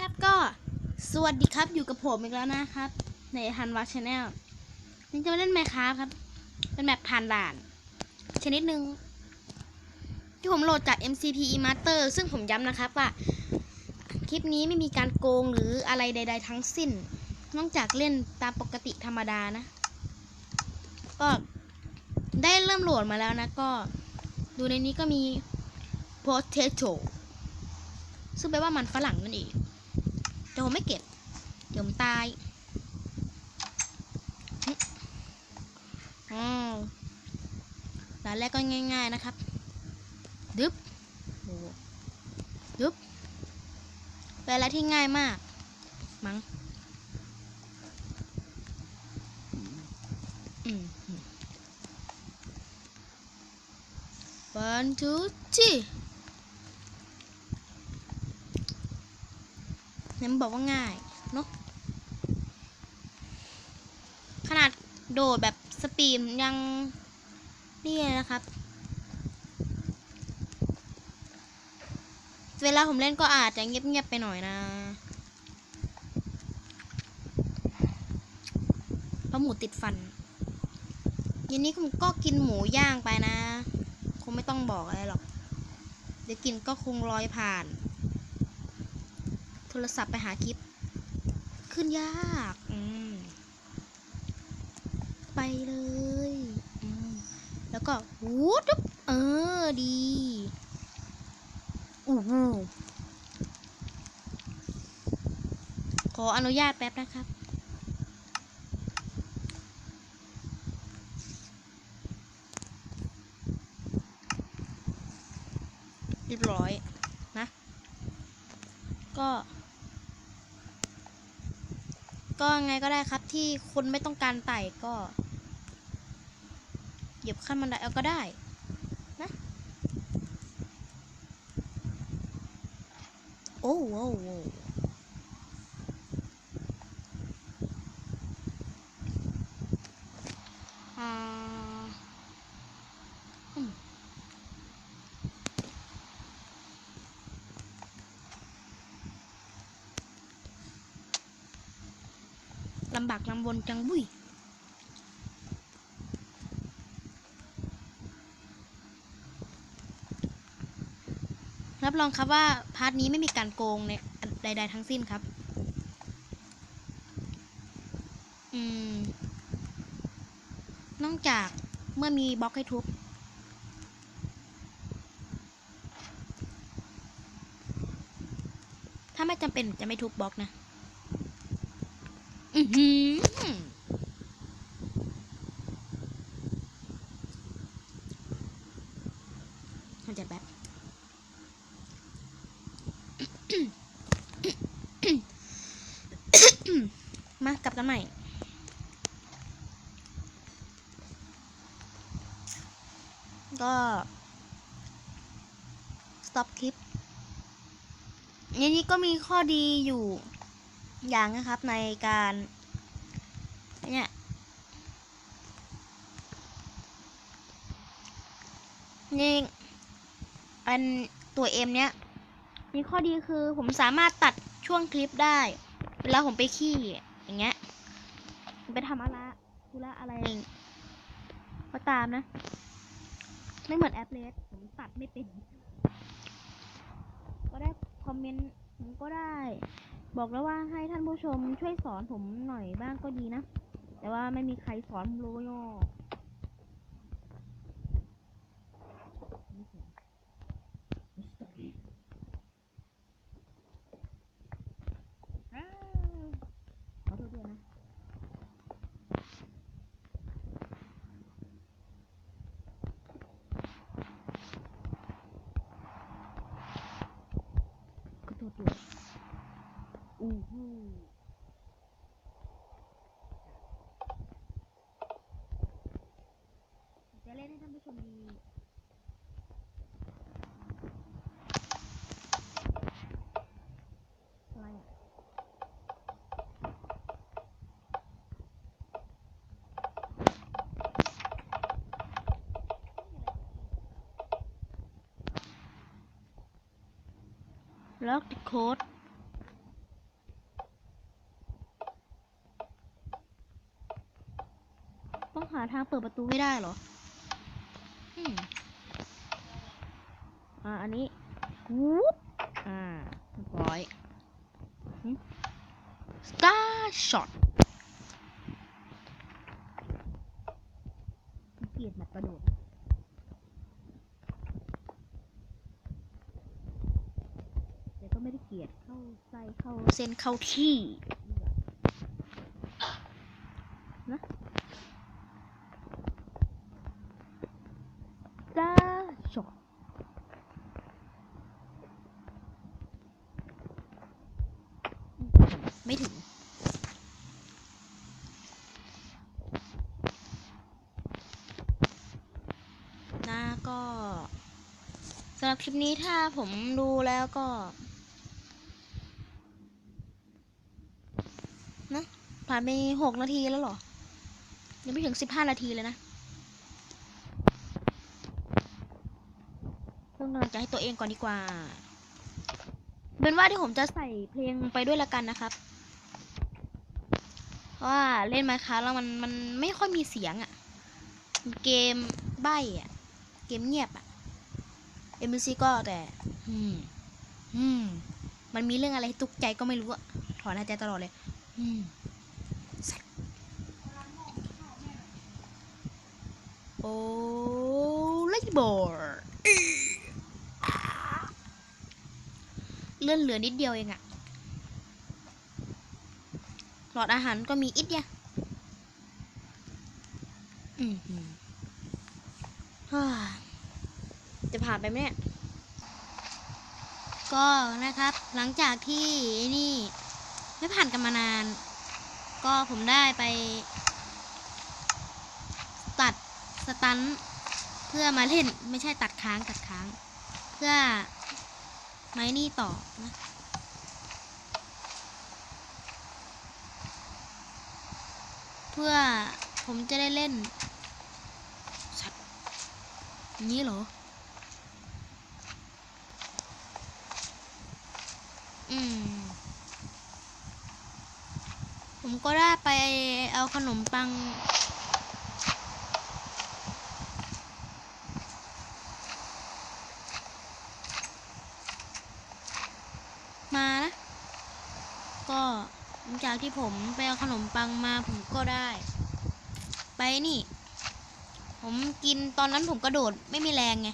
ครับก็สวัสดีครับอยู่กับผมอีกแล้วนะครับ ในฮันวาชาแนลนี่จะมาเล่นไมค์ครับครับ เป็นแบบผ่านด่าน ชนิดหนึ่งที่ผมโหลดจาก MCP Master ซึ่งผมย้ำนะครับว่า คลิปนี้ไม่มีการโกงหรืออะไรใด ๆ ทั้งสิ้น นอกจากเล่นตามปกติธรรมดานะ ก็ได้เริ่มโหลดมาแล้วนะก็ ดูในนี้ก็มี potato ซึ่งแปลว่ามันฝรั่งนั่นเอง ผมไม่เก็บ เดี๋ยวผมตายอ๋อด่านแรกก็ง่ายๆนะครับ ดึบดึบเป็นอะไรที่ง่ายมาก มั้งอืมอืม one two three เนี่ยมันบอกว่าง่ายเนาะขนาดโดดแบบสปีมยังนี่เลยนะครับ เวลาผมเล่นก็อาจจะเงียบๆไปหน่อยนะเพราะหมูติดฟันย็นนี้ผมก็กินหมูย่างไปนะ คงไม่ต้องบอกอะไรหรอก เดี๋ยวกินก็คงลอยผ่าน ทรศัพท์ไปหาคลิป ขึ้นยากอืมไปเลยอืมแล้วก็วูดบเออดีอู้หูขออนุญาตแป๊บนะครับเรียบร้อยนะ ก็ ก็ไงก็ได้ครับที่คุณไม่ต้องการไต่ก็ เหยียบขั้นบันไดเอาก็ได้นะโอ้โหโอ้โหอ่าอืม ลำบากลำบนจังบุยรับรองครับว่าพาร์ทนี้ไม่มีการโกงในใด ๆ ทั้งสิ้นครับ อืม นอกจากเมื่อมีบล็อกให้ทุบ ถ้าไม่จำเป็นจะไม่ทุบบล็อกนะ อือหือทำจัดแบบมากลับกันใหม่ก็ stop คลิปอันนี้ก็มีข้อดีอยู่ อย่างนะครับในการเนี่ยนี่อันตัวเอ็มเนี้ยมีข้อดีคือผมสามารถตัดช่วงคลิปได้ เวลาผมไปขี้อย่างเงี้ยไปทำอะไรธุระอะไรก็ตามนะ ไม่เหมือนแอปเลสผมตัดไม่เป็น ก็ได้คอมเมนต์ผมก็ได้ บอกแล้วว่าให้ท่านผู้ชมช่วยสอนผมหน่อยบ้างก็ดีนะ แต่ว่าไม่มีใครสอนผมรู้ย่อาวขอโทษด้วยนะ ขอโทษด้วย จะเล่นให้ท่านผู้ชมดีอะไรอะล็อกโค้ด ต้องหาทางเประตูให้ได้เหรออืมอ่า อันนี้วูบอ่าเรียบร้อยสตาร์ช็อตเกียดแบบกระโดดแต่ก็ไม่ได้เกียดเข้าใส่เข้าเส้นเข้าที่นะจ้า ช็อตไม่ถึง นะก็สำหรับคลิปนี้ถ้าผมดูแล้วก็นะผ่านไปหกนาทีแล้วหรอ ยังไม่ถึงสิบห้านาทีเลยนะ เพิ่มกำลังใจให้ตัวเองก่อนดีกว่า เป็นว่าที่ผมจะใส่เพลงไปด้วยละกันนะครับ เพราะว่าเล่นมาค้าแล้วมันมันไม่ค่อยมีเสียงอะ่ะ เกมใบ้อะ่ะ เกมเงียบอะ่ะเอ็มซีก็แต่ อืม อืม มันมีเรื่องอะไรตุกใจก็ไม่รู้อะถอนหายใจตลอดเลย อืมโอ้เลบอร์ เลื่อนเหลือนิดเดียวเองอะหลอดอาหารก็มีอิดเนี่ยอืมจะผ่านไปไหมเนี่ย ก็นะครับ หลังจากที่นี่ ไม่ผ่านกันมานาน ก็ผมได้ไป ตัดสตันเพื่อมาเล่น ไม่ใช่ตัดค้างตัดค้าง เพื่อ ไม้นี่ต่อนะเพื่อผมจะได้เล่นสัตว์นี้เหรอ อืม ผมก็ได้ไปเอาขนมปัง มานะ ก็หลังจาก ที่ผมไปเอาขนมปังมาผมก็ได้ ไปนี่ ผมกินตอนนั้นผมกระโดดไม่มีแรงไง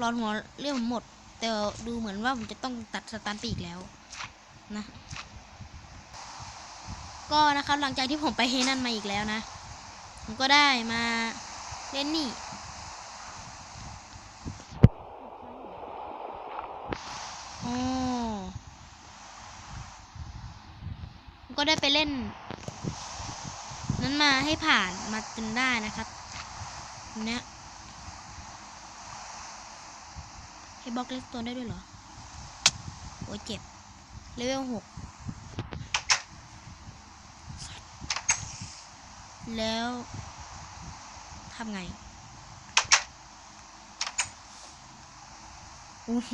รอนหัวเรื่องผมหมด แต่ดูเหมือนว่าผมจะต้องตัดสตันไปอีกแล้วนะ ก็นะครับหลังจากที่ผมไปเฮนันมาอีกแล้วนะ ผมก็ได้มาเล่นนี่ อ๋อผมก็ ได้ไปเล่น นั้นมาให้ผ่านมาจนได้นะครับเนี้ยให้บล็อกเล็กตัวได้ด้วยเหรอ โอ้ยเจ็บ เลเวลหกแล้วทำไงโอ้โห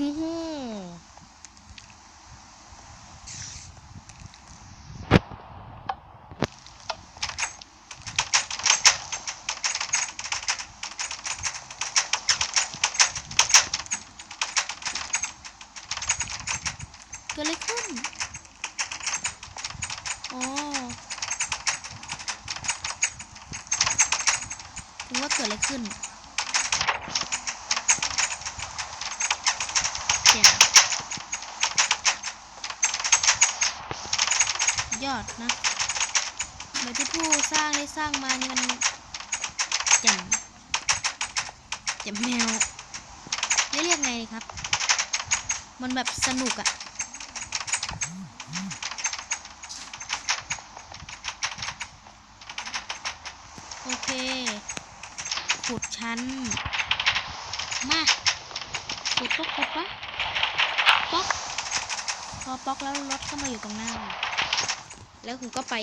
เกิดอะไรขึ้น อ๋อถึงว่าเกิดอะไรขึ้นเจ๋งยอดนะแบบที่ผู้สร้างได้สร้างมานี่มันเจ๋งเจ๋งแมวเรียกเรียกไงครับ มันแบบสนุกอะ โอเค ขุดชั้น มา ขุดก็ขุดปะป๊อกพอป๊อกแล้วรถก็มาอยู่ตรงหน้า แล้วผมก็ไป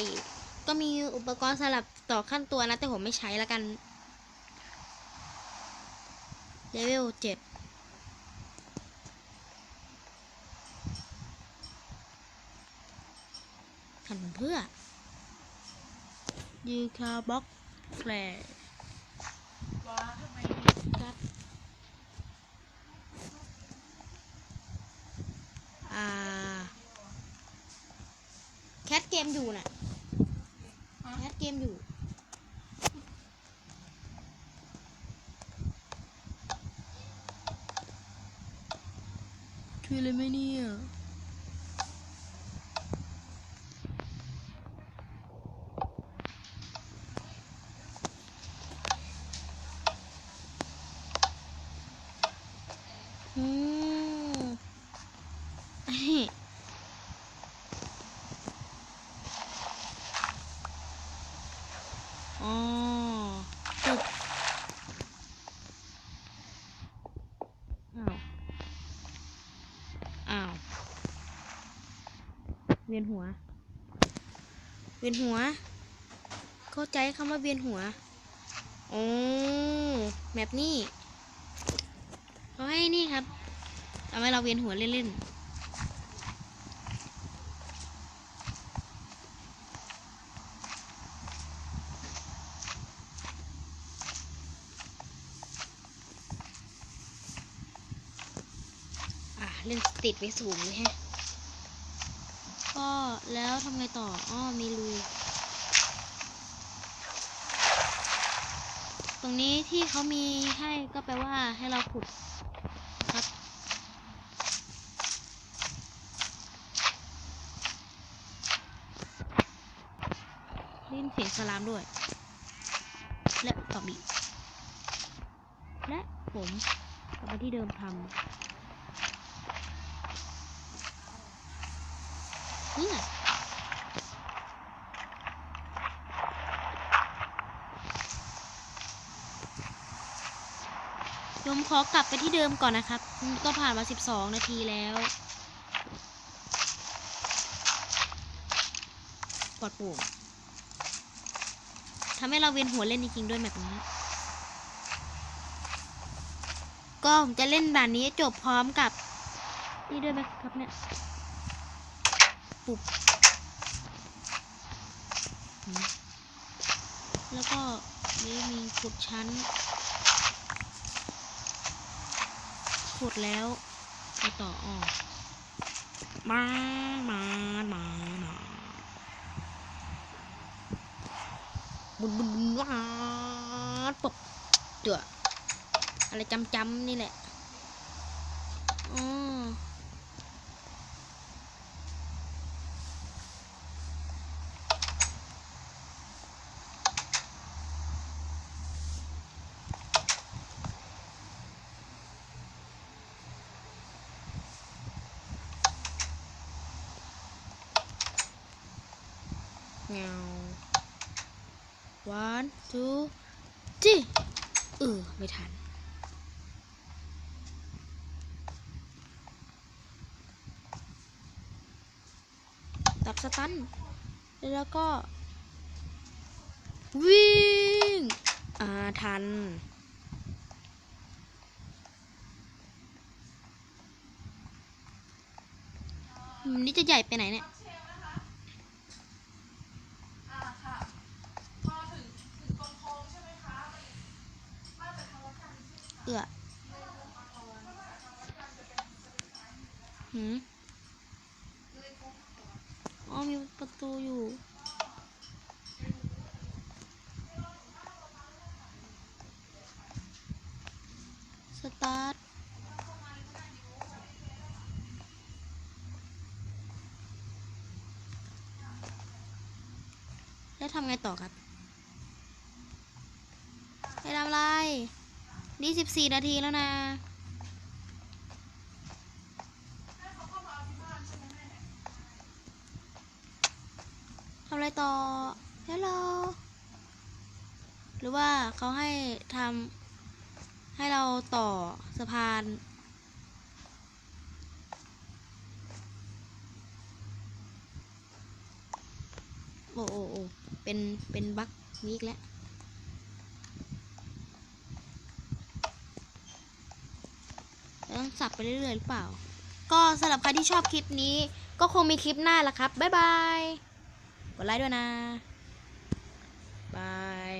ก็มีอุปกรณ์สลับต่อขั้นตัวนะ แต่ผมไม่ใช้แล้วกันเลเวลเจ็ด ทำเพื่อยีคาบ็อกแกลคแคทเกมอยู่น่ะแคทเกมอยู่คือเลยไหมเนี่ย เวียนหัว เวียนหัว เข้าใจคำว่าเวียนหัวโอ้แบบนี้เขาให้นี่ครับทำให้เราเวียนหัวเล่นๆอะเล่นติดไปสูงเลยฮะ แล้วทำไงต่อ อ้อ มีรู ตรงนี้ที่เขามีให้ก็แปลว่าให้เราขุดครับได้นเสียงสลามด้วย และต่อบีและผมกลับมาที่เดิมทำเนี่ยโยมขอกลับไปที่เดิมก่อนนะครับ ก็ผ่านมา 12 นาทีแล้ว ปลอดโปร่งทำให้เราเวียนหัวเล่นจริงๆด้วยแบบนี้ ก็ผมจะเล่นด่านนี้จบพร้อมกับ นี่ด้วยไหมครับเนี่ย ปุบหืมแล้วก็นี่มีขุดชั้น ขุดแล้วไปต่อออกมามามามาบุนบุนบุนวาดปบเดืออะไรจำจำนี่แหละอ๋อ เงา one two three เออ ไม่ทัน ตับสตัน แล้วก็ วิ่ง อ่า ทันมันนี่จะใหญ่ไปไหนเนี่ย อ่าค่ะ พอถึงถึงตรงโค้งใช่ไหมคะมันน่าจะทะเลาะกันใช่ไหม เอือหืมอ๋อมีประตูอยู่ สตาร์ท แล้วทำไงต่อครับไปทำอะไรนี่สิบสี่นาทีแล้วนะ ทำอะไรต่อฮัลโหลหรือว่าเขาให้ทำให้เราต่อสะพานโอ้โอ้โอ้ เป็น เป็นบั๊กนี้อีกแล้วต้องสับไปเรื่อยๆหรือเปล่า ก็สำหรับใครที่ชอบคลิปนี้ ก็คงมีคลิปหน้าละครับ บ๊ายบาย กดไลค์ด้วยนะบาย